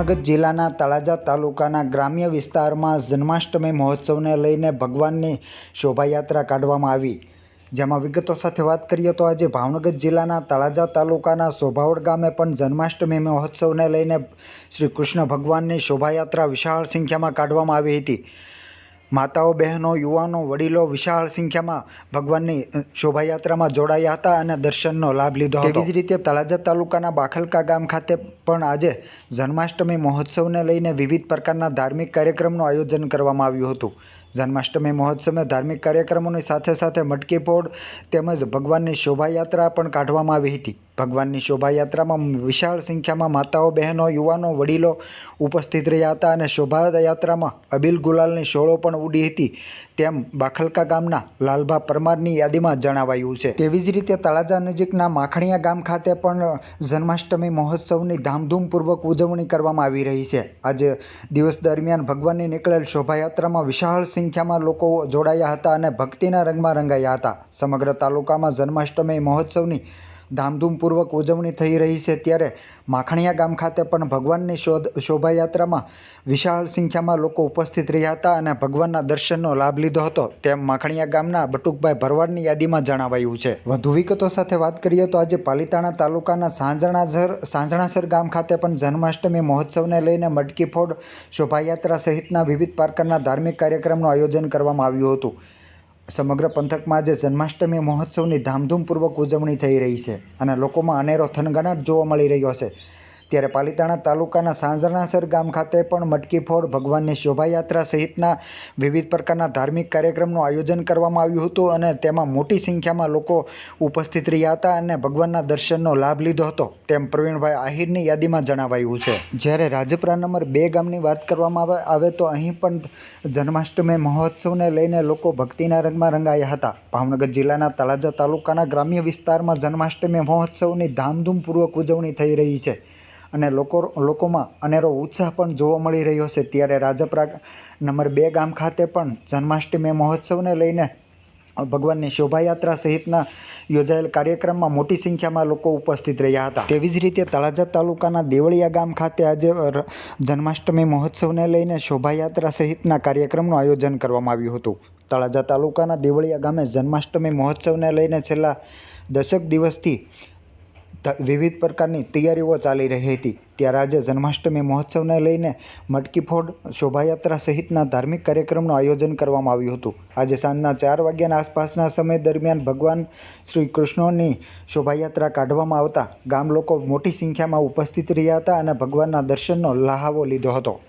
ભાવનગર જિલ્લાના તળાજા તાલુકાના ગ્રામ્ય વિસ્તારમાં જન્માષ્ટમી મહોત્સવને લઈને ભગવાનની શોભાયાત્રા કાઢવામાં આવી. જેમાં વિગતો સાથે વાત કરીએ તો આજે ભાવનગર જિલ્લાના તળાજા તાલુકાના સોભાવડ ગામે પણ જન્માષ્ટમી મહોત્સવને લઈને શ્રી કૃષ્ણ ભગવાનની શોભાયાત્રા વિશાળ સંખ્યામાં કાઢવામાં આવી હતી. માતાઓ, બહેનો, યુવાનો, વડીલો વિશાળ સંખ્યામાં ભગવાનની શોભાયાત્રામાં જોડાયા હતા અને દર્શનનો લાભ લીધો હતો. તેવી જ રીતે તળાજા તાલુકાના બાખલકા ગામ ખાતે પણ આજે જન્માષ્ટમી મહોત્સવને લઈને વિવિધ પ્રકારના ધાર્મિક કાર્યક્રમનું આયોજન કરવામાં આવ્યું હતું. જન્માષ્ટમી મહોત્સવના ધાર્મિક કાર્યક્રમોની સાથે સાથે મટકી પોળ તેમજ ભગવાનની શોભાયાત્રા પણ કાઢવામાં આવી હતી. ભગવાનની શોભાયાત્રામાં વિશાળ સંખ્યામાં માતાઓ, બહેનો, યુવાનો, વડીલો ઉપસ્થિત રહ્યા હતા અને શોભાયાત્રામાં અબિલ ગુલાલની શોળો પણ ઉડી હતી. તેમ બાખલકા ગામના લાલભા પરમારની યાદીમાં જણાવાયું છે. તેવી જ રીતે તળાજા નજીકના માખણીયા ગામ ખાતે પણ જન્માષ્ટમી મહોત્સવની ધામધૂમપૂર્વક ઉજવણી કરવામાં આવી રહી છે. આજે દિવસ દરમિયાન ભગવાનની નીકળેલ શોભાયાત્રામાં વિશાળ સંખ્યામાં લોકો જોડાયા હતા અને ભક્તિના રંગમાં રંગાયા હતા. સમગ્ર તાલુકામાં જન્માષ્ટમી મહોત્સવની ધામધૂમપૂર્વક ઉજવણી થઈ રહી છે ત્યારે માખણીયા ગામ ખાતે પણ ભગવાનની શોધ શોભાયાત્રામાં વિશાળ સંખ્યામાં લોકો ઉપસ્થિત રહ્યા હતા અને ભગવાનના દર્શનનો લાભ લીધો હતો. તેમ માખણીયા ગામના બટુકભાઈ ભરવાડની યાદીમાં જણાવાયું છે. વધુ વિગતો સાથે વાત કરીએ તો આજે પાલિતાણા તાલુકાના સાંજણાઝર સાંજણાસર ગામ ખાતે પણ જન્માષ્ટમી મહોત્સવને લઈને મટકી ફોડ શોભાયાત્રા સહિતના વિવિધ પ્રકારના ધાર્મિક કાર્યક્રમનું આયોજન કરવામાં આવ્યું હતું. સમગ્ર પંથકમાં આજે જન્માષ્ટમી મહોત્સવની ધામધૂમપૂર્વક ઉજવણી થઈ રહી છે અને લોકોમાં અનેરો થનગનાટ જોવા મળી રહ્યો છે. ત્યારે પાલિતાણા તાલુકાના સાંજરણાસર ગામ ખાતે પણ મટકી ફોડ ભગવાનની શોભાયાત્રા સહિતના વિવિધ પ્રકારના ધાર્મિક કાર્યક્રમનું આયોજન કરવામાં આવ્યું હતું અને તેમાં મોટી સંખ્યામાં લોકો ઉપસ્થિત રહ્યા હતા અને ભગવાનના દર્શનનો લાભ લીધો હતો. તેમ પ્રવીણભાઈ આહિરની યાદીમાં જણાવાયું છે. જ્યારે રાજપરા નંબર બે ગામની વાત કરવામાં આવે તો અહીં પણ જન્માષ્ટમી મહોત્સવને લઈને લોકો ભક્તિના રંગમાં રંગાયા હતા. ભાવનગર જિલ્લાના તળાજા તાલુકાના ગ્રામ્ય વિસ્તારમાં જન્માષ્ટમી મહોત્સવની ધામધૂમપૂર્વક ઉજવણી થઈ રહી છે. અને લોકો, લોકોમાં અનેરો ઉત્સાહ પણ જોવા મળી રહ્યો છે. ત્યારે રાજપરા નંબર બે ગામ ખાતે પણ જન્માષ્ટમી મહોત્સવને લઈને ભગવાનની શોભાયાત્રા સહિતના યોજાયેલ કાર્યક્રમમાં મોટી સંખ્યામાં લોકો ઉપસ્થિત રહ્યા હતા. તેવી જ રીતે તળાજા તાલુકાના દેવળિયા ગામ ખાતે આજે જન્માષ્ટમી મહોત્સવને લઈને શોભાયાત્રા સહિતના કાર્યક્રમનું આયોજન કરવામાં આવ્યું હતું. તળાજા તાલુકાના દેવળિયા ગામે જન્માષ્ટમી મહોત્સવને લઈને છેલ્લા દશક દિવસથી વિવિધ પ્રકારની તૈયારીઓ ચાલી રહી હતી. ત્યારે આજે જન્માષ્ટમી મહોત્સવને લઈને મટકી ફોડ શોભાયાત્રા સહિતના ધાર્મિક કાર્યક્રમનું આયોજન કરવામાં આવ્યું હતું. આજે સાંજના ચાર વાગ્યાના આસપાસના સમય દરમિયાન ભગવાન શ્રી કૃષ્ણની શોભાયાત્રા કાઢવામાં આવતા ગામ લોકો મોટી સંખ્યામાં ઉપસ્થિત રહ્યા હતા અને ભગવાનના દર્શનનો લહાવો લીધો હતો.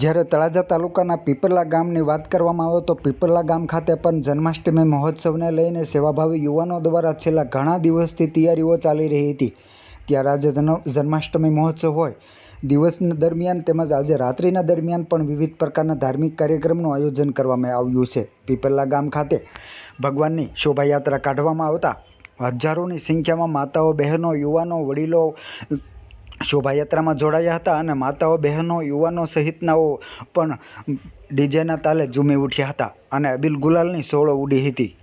જ્યારે તળાજા તાલુકાના પીપરલા ગામની વાત કરવામાં આવે તો પીપરલા ગામ ખાતે પણ જન્માષ્ટમી મહોત્સવને લઈને સેવાભાવી યુવાનો દ્વારા છેલ્લા ઘણા દિવસથી તૈયારીઓ ચાલી રહી હતી. ત્યારે આજે જન્માષ્ટમી મહોત્સવ હોય. દિવસ દરમિયાન તેમજ આજે રાત્રિના દરમિયાન પણ વિવિધ પ્રકારના ધાર્મિક કાર્યક્રમનું આયોજન કરવામાં આવ્યું છે. પીપરલા ગામ ખાતે ભગવાનની શોભાયાત્રા કાઢવામાં આવતા હજારોની સંખ્યામાં માતાઓ, બહેનો, યુવાનો, વડીલો શોભાયાત્રામાં જોડાયા હતા અને માતાઓ, બહેનો, યુવાનો સહિતનાઓ પણ ડીજેના તાલે ઝૂમી ઉઠ્યા હતા અને અબીલ ગુલાલની સોળો ઉડી હતી.